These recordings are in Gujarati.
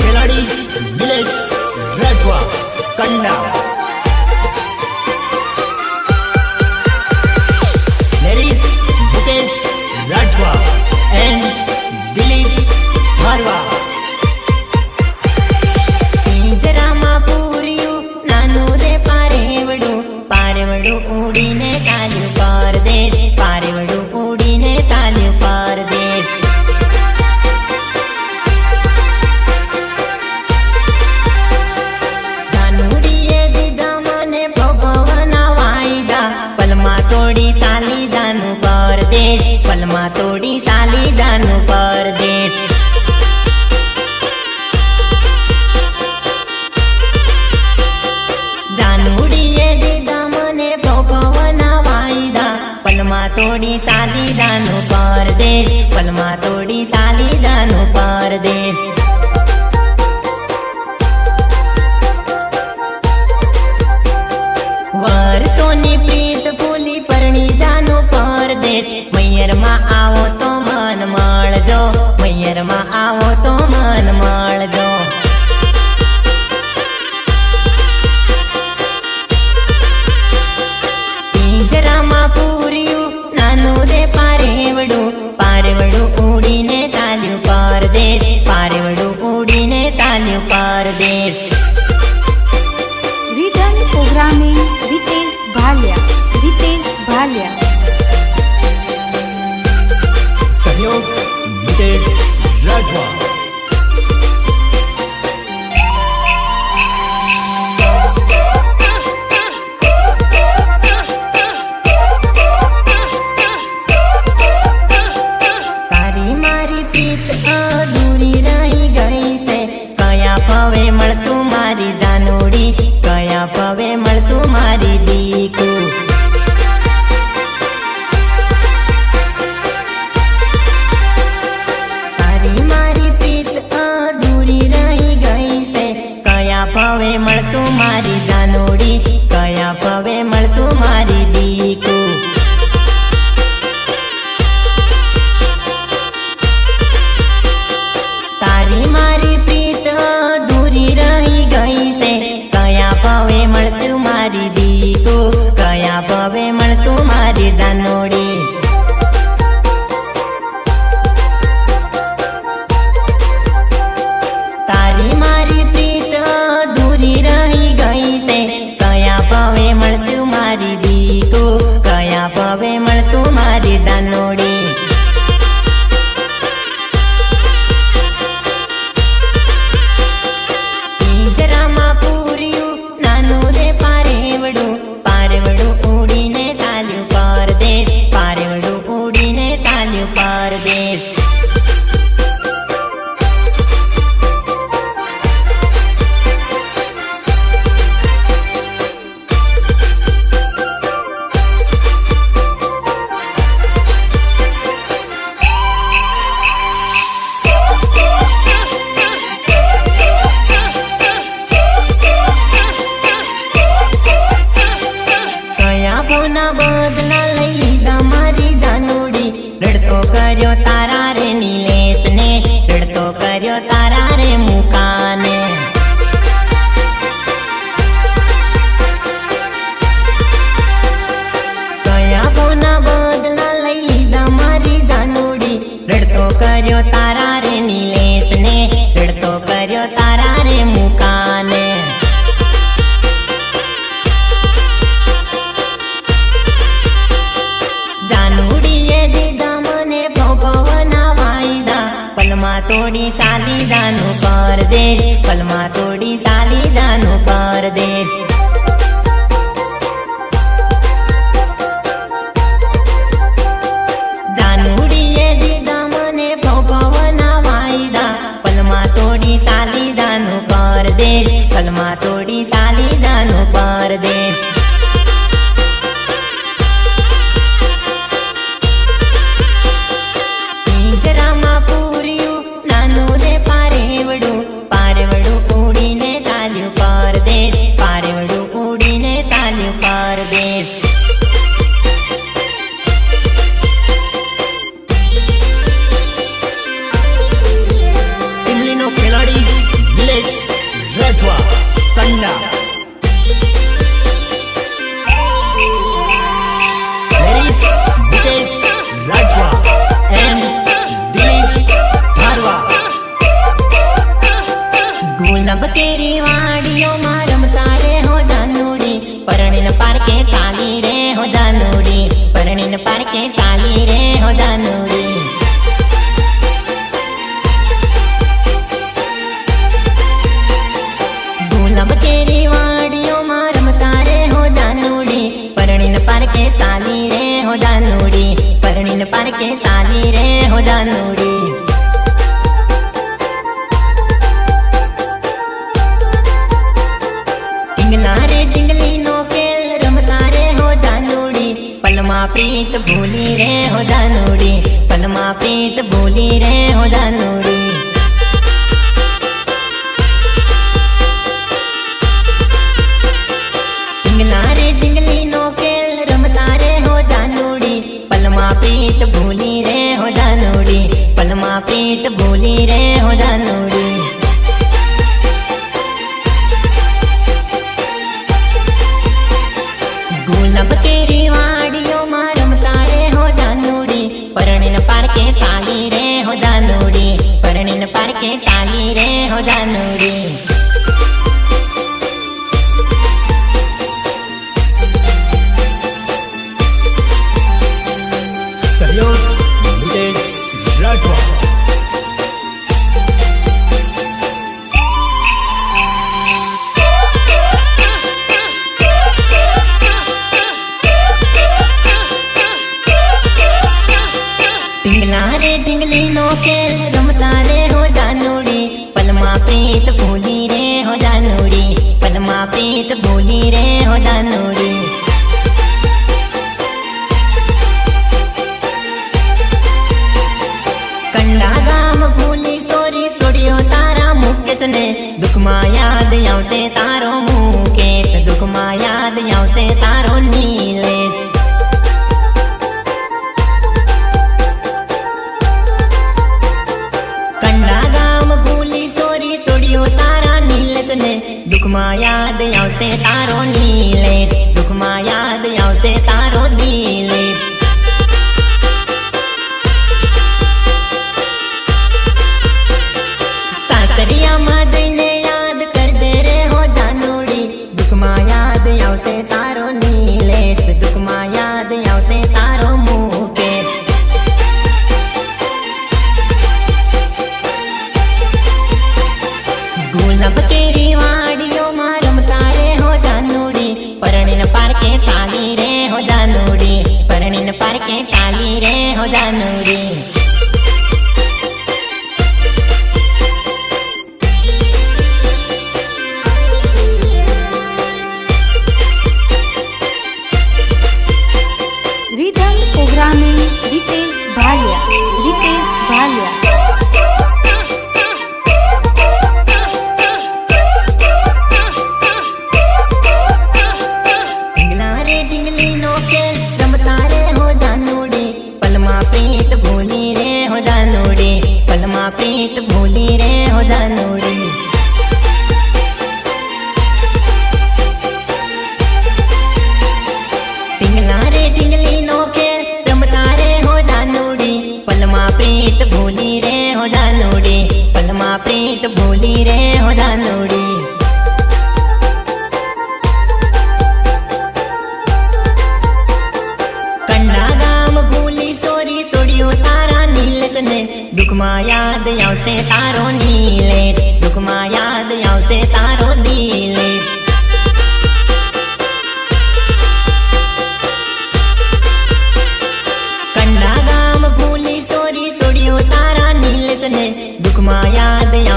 खिलाड़ी विलेस रेडवा कन्ना પારદેશ પ્રોગ્રામિંગ રિતેશ ભાલિયા રિતેશ ભાલિયા. સહયોગ રિતેશ રાઠવા. के सानी रे हो जानूरी। પ્રીત ભૂલી રે હો જાનુડી પલમાં પ્રીત ભૂલી રે હો જાનુડી beat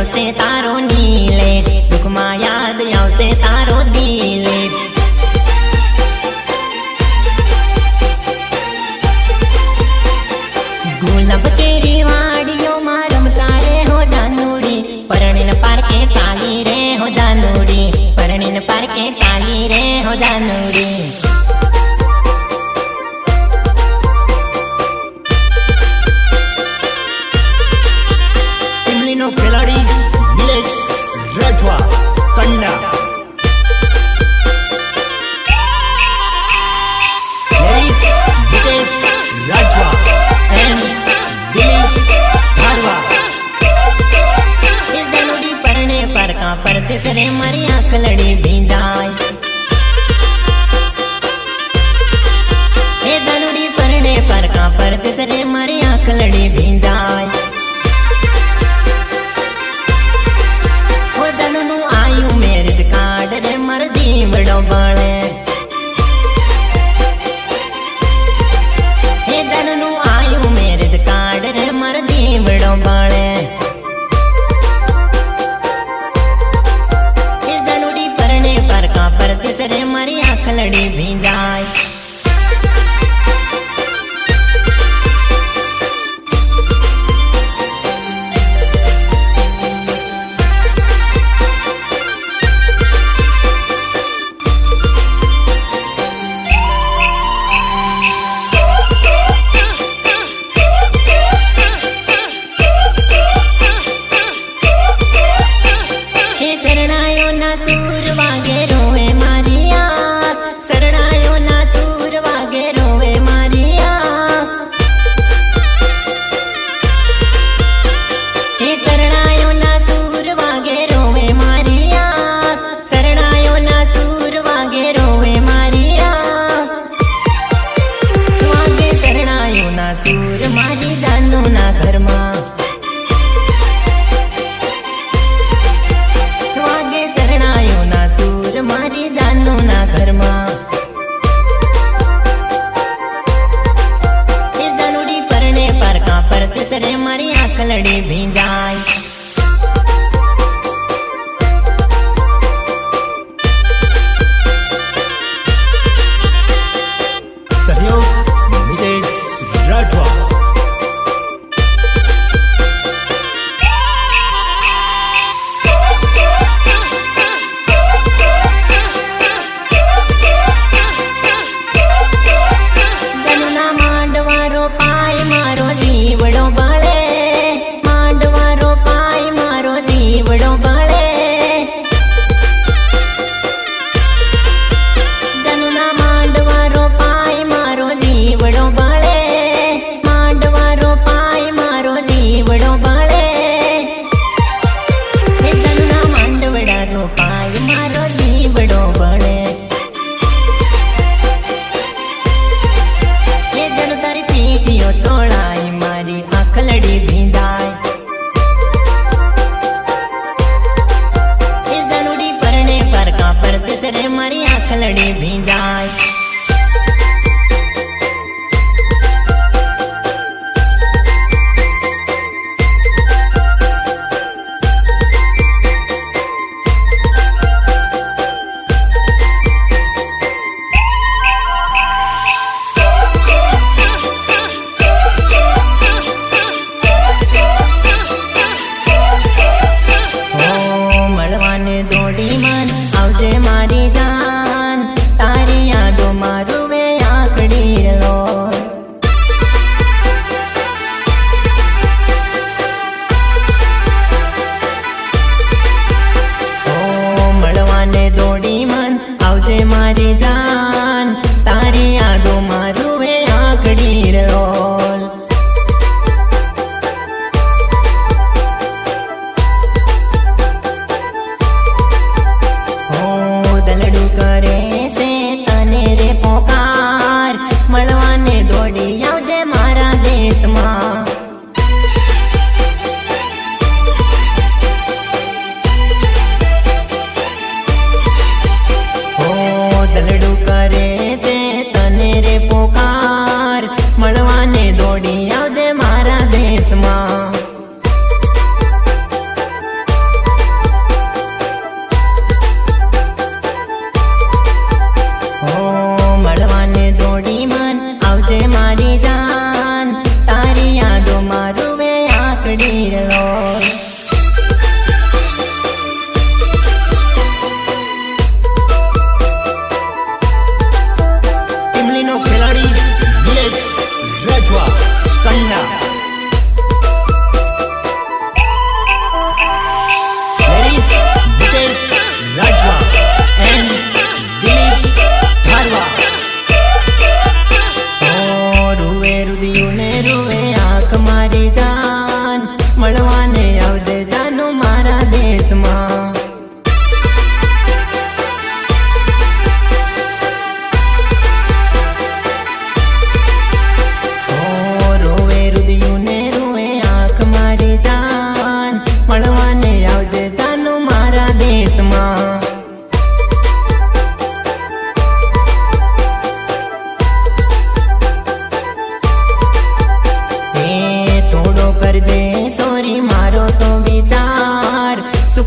આવશે તારો નીલેશ 시작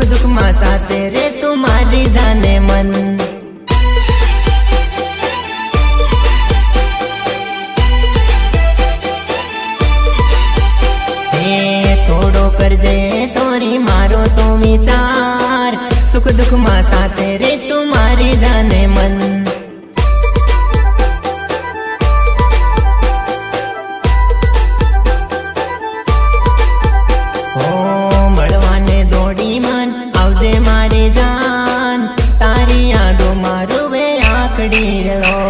સુખ દુઃખમાં સાથે મારી 你的楼